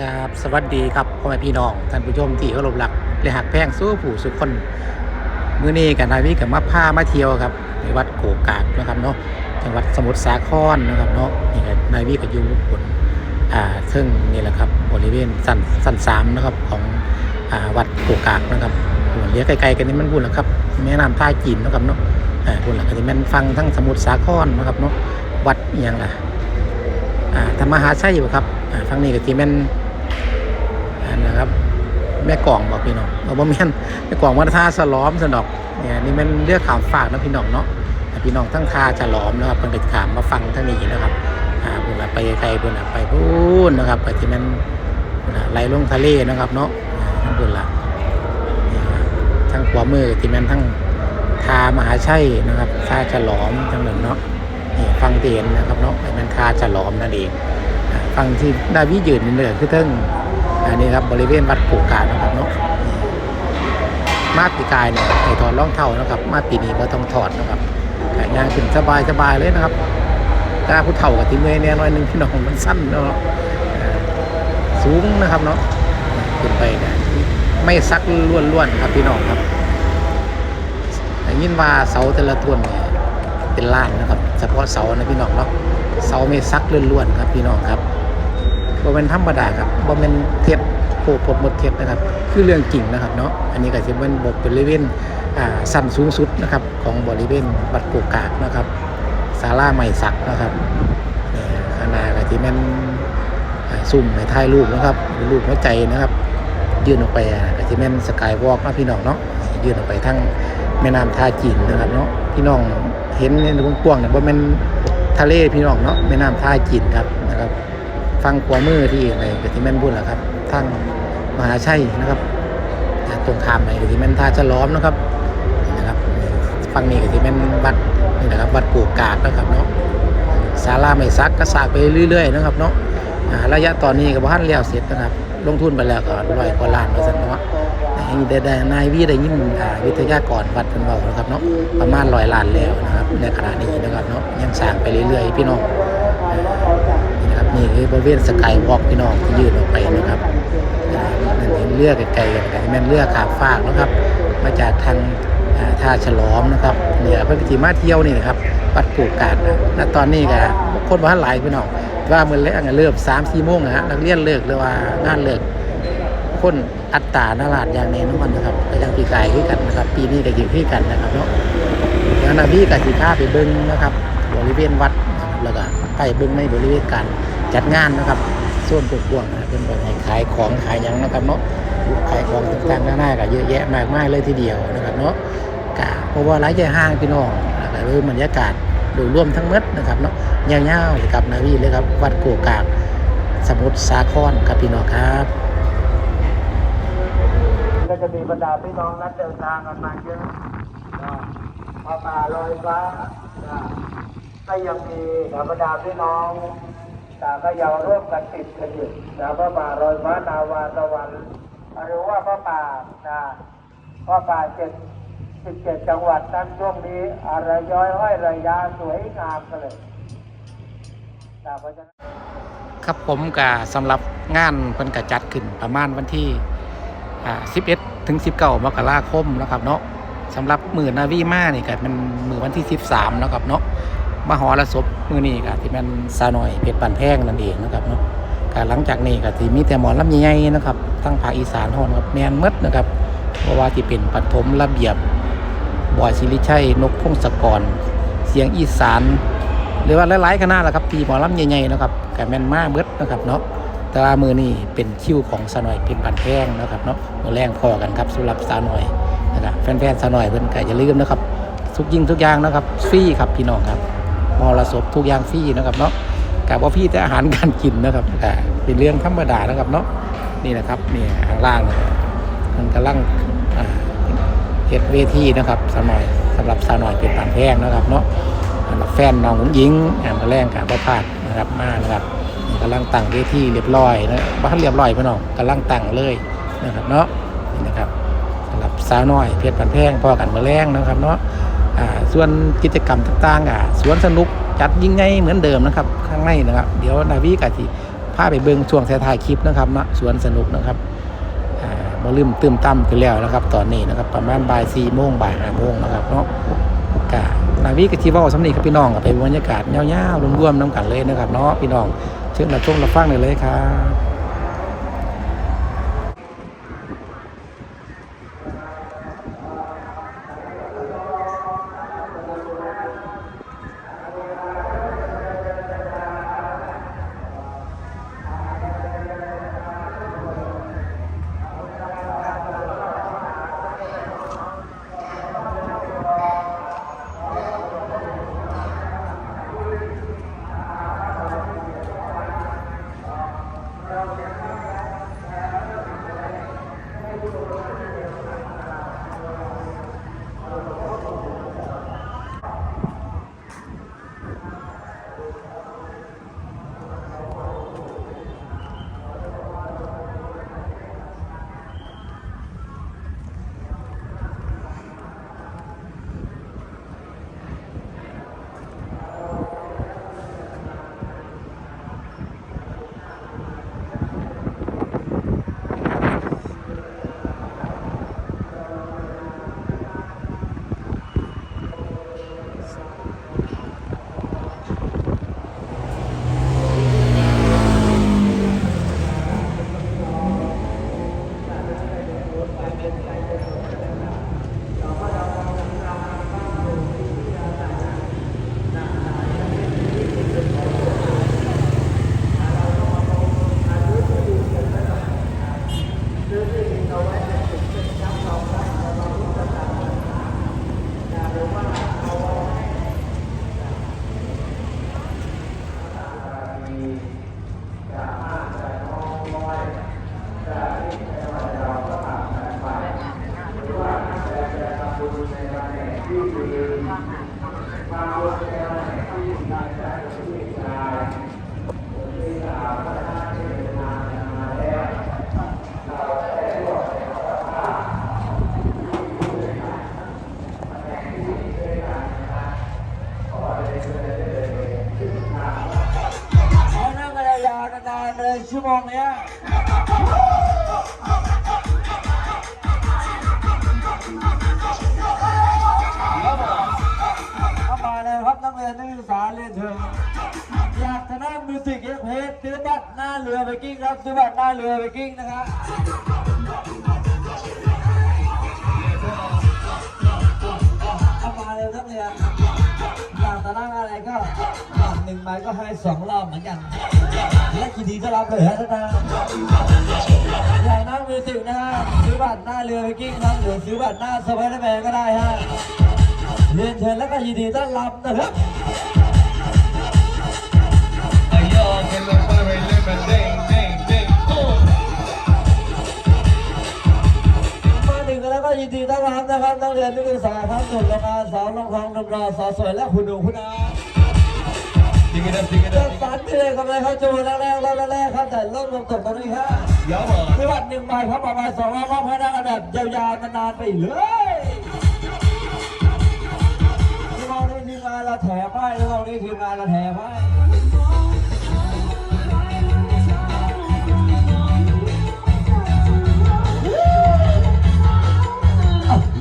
ครับสวัสดีครับพ่อแม่พี่น้องท่านผู้ชมที่เคารพรักและหักแพงสู้ผู้สุขคนมื้อนี้กันนายวิกับมาพามาเที่ยวครับในวัดโกกากนะครับเนาะจังหวัดสมุทรสาครนะครับเนาะนี่ก็นายวิกับอยู่บนอ่าซึ่งนี่แหละครับบริเวณสันสันสามนะครับของอ่าวัดโกกากนะครับส่วเลี้ยไกลๆกันนี่มันบุญแล้วครับแม่น้ำท่าจีนนะครับเนาะอ่าบุญแล้วก็ที่มันฟังทั้งสมุทรสาครนะครับเนาะวัดอย่างอะอ่าธรรมหาชัยอยู่ครับอ่าฟังนี้ก็ที่แม่น แม่กล่องบอกพี่น้องเอาบ่แม่นแม่กล่องวัดท่าฉลอมสนอกเนี่ยนี่มันเลือกขามฝากนะพี่น้องเนาะพี่น้องทั้งท่าฉลอมนะครับเพิ่นก็ขามมาฟังทั้งนี้นะครับอ่าเพิ่นน่ะไปไกลเพิ่นน่ะไปพูนนะครับไปที่ม่นเพิ่นนะไหลลงทะเลนะครับเนาะอ่าทั้งเพิ่นละนี่ครับทั้งขวามือที่แม่นทั้งทามหาชัยนะครับท่าฉลอมทั้งหนั้นเนาะนี่ฟังเตียนนะครับเนาะไอ้มันคาฉลอมนั่นเองฟังที่ดาวิยืนนี่เลยคือเทิง อันนี้ครับบริเวณวัดปูกานะครับเนาะมาปีกายเนี่ยให้ถอดรองเท้านะครับ มาปีนี้ก็ต้องถอดนะครับกย่างขึ้นสบายสบายเลยนะครับถ้าผู้เฒ่ากับทีเมื่อยเนี่ยน้อยหนึงพี่น้องมันสั้นเนาะสูงนะครับเนาะขึ้นไปเนี่ยไม่ซักล้วนๆครับพี่น้องครับได้ยินว่าเสาแต่ละต้นเนี่ยเป็นล้านนะครับ เฉพาะเสานะพี่น้องเนาะเสาไม่ซักล้วนๆครับพี่น้องครับ บ่เป็นธรรมดาครับบ่เป็นเท็จโผพดหมดเท็จนะครับ คือเรื่องจริงนะครับเนาะอันนี้ก็จะเป็นบทบริเวณอ่าสั้นสูงสุดนะครับ ของบริเวณวัดโกกากนะครับศาลาใหม่สักนะครับเนี่ยขนาดก็ที่มันซุ่มในท้ายรูปนะครับรูปหัวใจนะครับ ยื่นออกไปก็ที่แม่นสกายวอล์กนะพี่น้องเนาะยื่นออกไปทั้งแม่น้ำท่าจีนนะครับเนาะพี่น้องเห็นในวงกว้างเนี่ยว่ามันทะเลพี่น้องเนาะแม่น้ำท่าจีนครับนะครับ ฟังขวามือที่ไปก็ที่แม่นบุญแหละครับทั้งมหาชัยนะครับตรงข้ามไปก็ที่แม่นท่าฉล้อมนะครับนะครับฟังนี้ก็ที่แม่นวัดนี่นะครับวัดกูกากนะครับเนาะศาลาไม่ซักก็สากไปเรื่อย ๆ นะครับเนาะระยะตอนนี้ก็บ่ทันแล้วเสร็จนะครับ ลงทุนไปแล้วก็ร้อยกว่าล้านเปอร์เซ็นต์เนาะได้ได้นายวิได้ยินอ่าวิทยากรวัดเป็นเบานะครับเนาะประมาณร้อยล้านแล้วนะครับในขณะนี้นะครับเนาะยังสร้างไปเรื่อยๆ พี่น้อง นี่คือบริเวณสกายวอล์กพี่น้องที่ยื่นออกไปนะครับนั่นเห็นเรือไกลๆกันแต่แม่นเรือขาบฟากนะครับ มาจากทางท่าฉลอมนะครับเหนี่ยเพิ่นก็สิมาเที่ยวนี่นะครับวัดกูกาดนะณตอนนี้ก็คนบ่ทันหลายพี่น้องว่ามื้อแรกอะเริ่ม3-4โมงนะฮะนักเรียนเลิกหรือว่างานเลิกคนอัตรานาลาดอย่างแน่นอนนะครับก็ยังปีกายขึ้นกันนะครับ ปีนี้ก็อยู่ขึ้นกันนะครับเนาะเดี๋ยวนาพี่กับสิพาไปเบิ้งนะครับ บริเวณวัดนะครับแล้วก็ไปเบิ้งในบริเวณการ จัดงานนะครับส่วนกว้างๆนะเป็นแบบให้ขายของขายยังนะครับเนาะขายของต่างๆหน้าๆก็เยอะแยะมากมายเลยทีเดียวนะครับเนาะกะเพราะว่าหลายใจห้างพี่น้องแล้วก็เริ่มบรรยากาศโดยรวมทั้งหมดนะครับเนาะยาวๆเลยครับนาวีเลยครับวัดโกกากสมุทรสาครครับพี่น้องครับก็จะมีบรรดาพี่น้องนัดเดินทางกันมาเยอะพระป่าลอยฟ้าก็ยังมีบรรดาพี่น้อง ต่างก็ยังร่วมกันติดกันอยู่นะพระป่าลอยฟ้านาวาตะวันหรือว่าพระป่านะพระป่าเจ็ดสิบเจ็ดจังหวัดนั้นช่วงนี้อะไรย้อยห้อยระยะสวยงามกันเลยครับผมก็สำหรับงานเพิ่นก็จัดขึ้นประมาณวันที่11ถึง19มกราคมนะครับเนาะสำหรับมือนาวีมานี่ก็เป็นมือวันที่ 13นะครับเนาะ มหรสพมือนี้ก็ที่มันซาหน่อยเพชรปันแพงนั่นเองนะครับเนาะก็หลังจากนี้ก็ที่มีแต่หมอลำใหญ่ๆนะครับทั้งภาคอีสานฮอนครับแมนมดนะครับเพราะว่าที่เป็นปฐมระเบียบบอยศิริชัยนกพงศกร เสียงอีสานหรือว่าหลายๆคณะแหละครับที่หมอลำใหญ่ๆนะครับกับแมนมาเบิดนะครับเนาะแต่ว่ามือนี่เป็นคิวของสาวหน่อยเป็นปันแพงนะครับเนาะมือแรงพอกันครับสำหรับสาวหน่อยนะครับแฟนๆสาวหน่อยเพิ่นก็อย่าลืมนะครับทุกยิ่งทุกอย่างนะครับฟรีครับพี่น้องครับ มรสพทุกอย่างฟรีนะครับเนาะกับว่าพี่แต่อาหารการกินนะครับก็เป็นเรื่องธรรมดานะครับเนาะนี่นะครับนี่ข้างล่างเนี่ยมันกำลังเฮ็ดเวทีนะครับสาวหน่อยสำหรับสาวหน่อยเป็นปันแพงนะครับเนาะสำหรับแฟนน้องหงยิงอ่ามาแรงกับพ่อพาดนะครับมานะครับกำลังตั้งเวทีเรียบร้อยนะบ้านเรียบร้อยพี่น้องกำลังตั้งเลยนะครับเนาะนี่นะครับสำหรับสาวน้อยเพชรปันแพงพ่อกันมาแรงนะครับเนาะ ส่วนกิจกรรมต่างๆสวนสนุกจัดยิ่งใหญ่เหมือนเดิมนะครับ ข้างในนะครับ เดี๋ยวนาวีกะทีพาไปเบิ่งช่วงท้ายคลิปนะครับนะสวนสนุกนะครับอ่าบ่ลืมตื่มตั้มกันแล้วนะครับ ตอนนี้นะครับประมาณบ่าย4โมงบ่าย5โมงนะครับเนาะกะนาวีกับทีว้าสำนีกับพี่น้องก็ไปบรรยากาศยาวๆรวมๆน้ำกันเลยนะครับเนาะพี่น้องเชิญรับชมรับฟังได้เลยครับ ชั่วโมงเนี้ยเข้ามาเลยครับนักเรียนนักศึกษาเรียนเชิญอยากจะนั่งมิวสิกเอ็กเพสซื้อบัตรหน้าเรือไปกิ้งครับซื้อบัตรหน้าเรือไปกิ้งนะครับเข้ามาเลยนักเรียน ตากจะนั่งอะไรก็บัตรหนึ่งใบก็ให้สองรอบเหมือนกัน และยินดีก็รับเลยฮะท่านนะอยากนั่งมิวสิกนะฮะซื้อบัตรหน้าเรือไปกิ้งนั่งหรือซื้อบัตรหน้าสไปเดอร์แมนก็ได้ฮะเรียนเชิญแล้วก็ยินดีต้อนรับนะครับ Y'all can look for a living กันแล้วก็ยินดีต้อนรับนะครับนักเรียนนักศึกษาครับหนุ่มโรงงานสาวโรงทองหนุ่มรอสาวสวยและคุณหนูคุณอา Dig it up, dig it จัด up. สรรไปเลยครับเลยครับจูนแรกๆรอบแรกๆครับแต่เริ่มลงตกตรงนี้ครับ Y'all on. มีบัตรหนึ่งใบครับประมาณสองรอบให้นั่งกันแบบยาวๆนานๆไปเลยที่มองนี่ทีมงานเราแถมให้ที่มองนี่ทีมงานเราแถมให้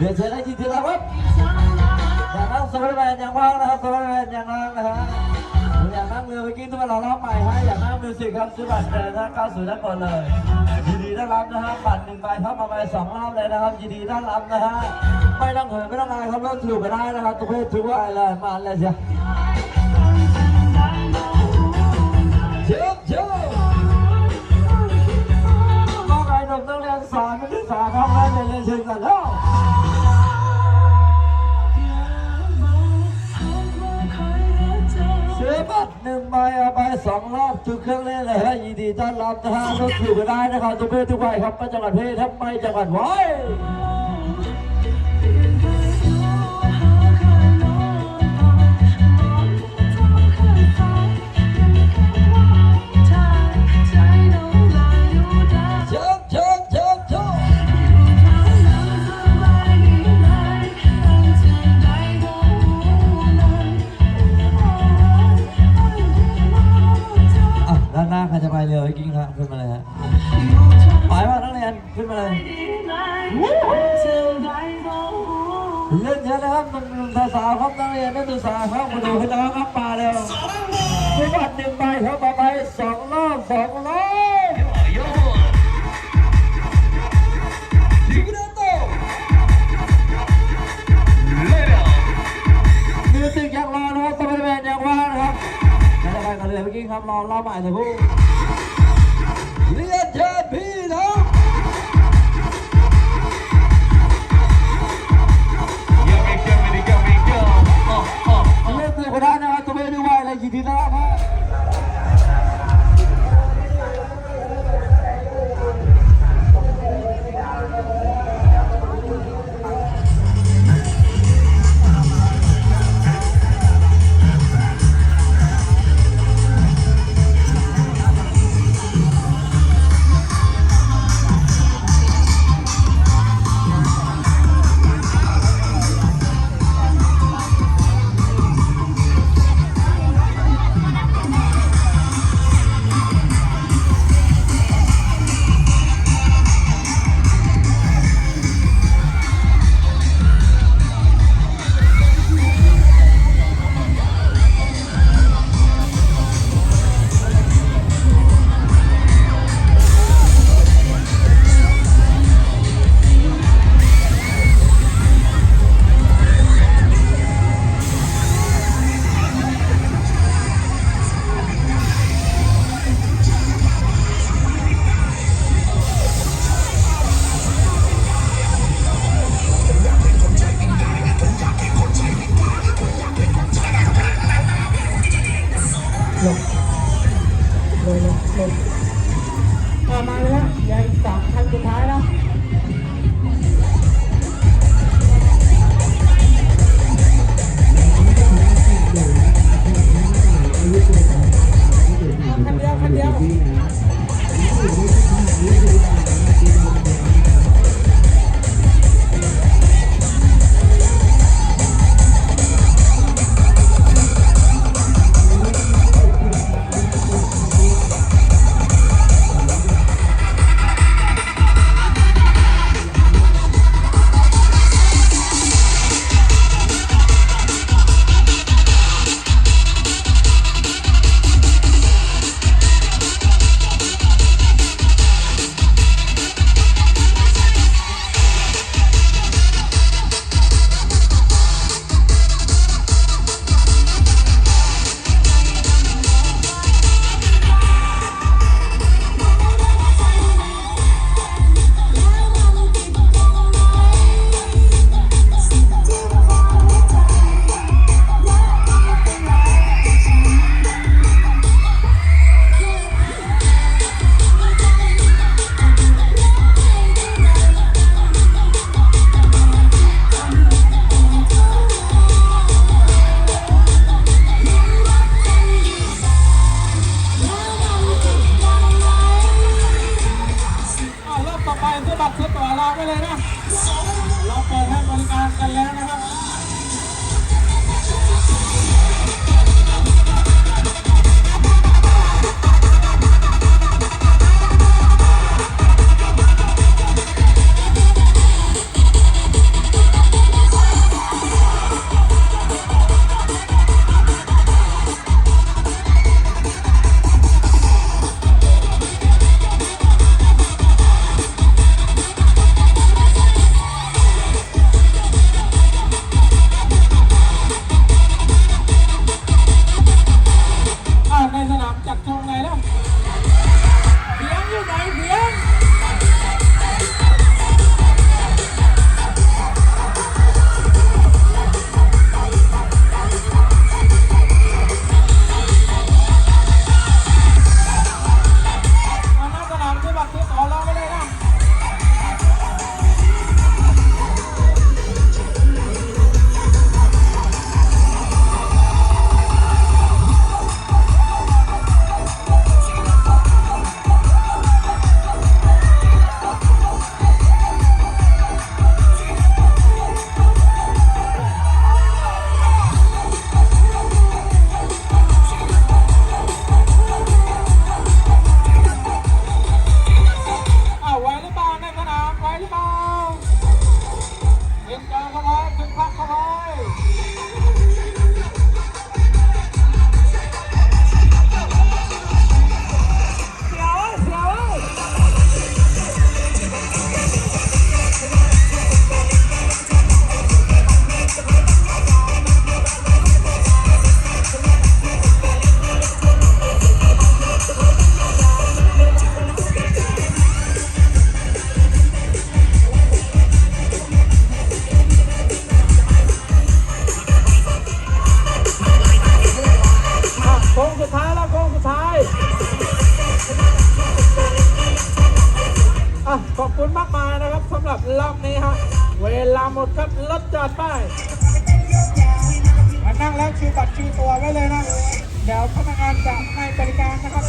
รียนเชิญได้ยินทีแล้วครับอย่างนั่งสบายแมนอย่างว่างนะครับสบายแมนอย่างนั่งนะฮะอย่ากนั่งเรือไปกินทุกวันเรารอบใหม่ให้อย่ากนั่งมิวสิกครับซื้อบัตรเดินทางเข้าสู่ด้านบนเลยยินดีต้อนรับนะฮะบัตรหนึ่งใบเข้ามาไปสองรอบเลยนะครับยินดีต้อนรับนะฮะไม่ต้องเหินไม่ต้องอายครับเริ่มถูกกันได้นะครับทุกเพศทุกวัยเลยมาเลยเชียวเชิญเชิญน้องไอ้หนุ่มต้องเรียนสอนนักศึกษาครับแล้วเรียนเชิญกันแล้ว หนึ่งใบเอาไปสองรอบจุดเครื่องเล่นเลยฮะยินดีต้อนรับนะฮะรถถูกกันได้นะครับทุกเพศทุกวัยครับไม่จังหวัดเพศทับไม่จังหวัดไว้ อะด้านหน้าใครจะไปเรือฮะขึ้นมาเลยฮะไปว่านักเรียนขึ้นมาเลยเล่นเยอะนะครับมันภาษาครับนักเรียนนักศึกษาครับมาดูให้น้องครับปลาเร็วทุกวันหนึ่งใบครับต่อไปสองรอบสองรอบตมิวสิกยังรอนะครับสไปเดอร์แมนยังว่างนะครับไม่ได้ไปกันเลยเมื่อกี้ครับรอรอบใหม่เรียนเชิญพี่ อง มานั่งแล้วชูบัตรชูตัวไว้เลยนะ เดี๋ยวพนักงานจะให้บริการนะครับ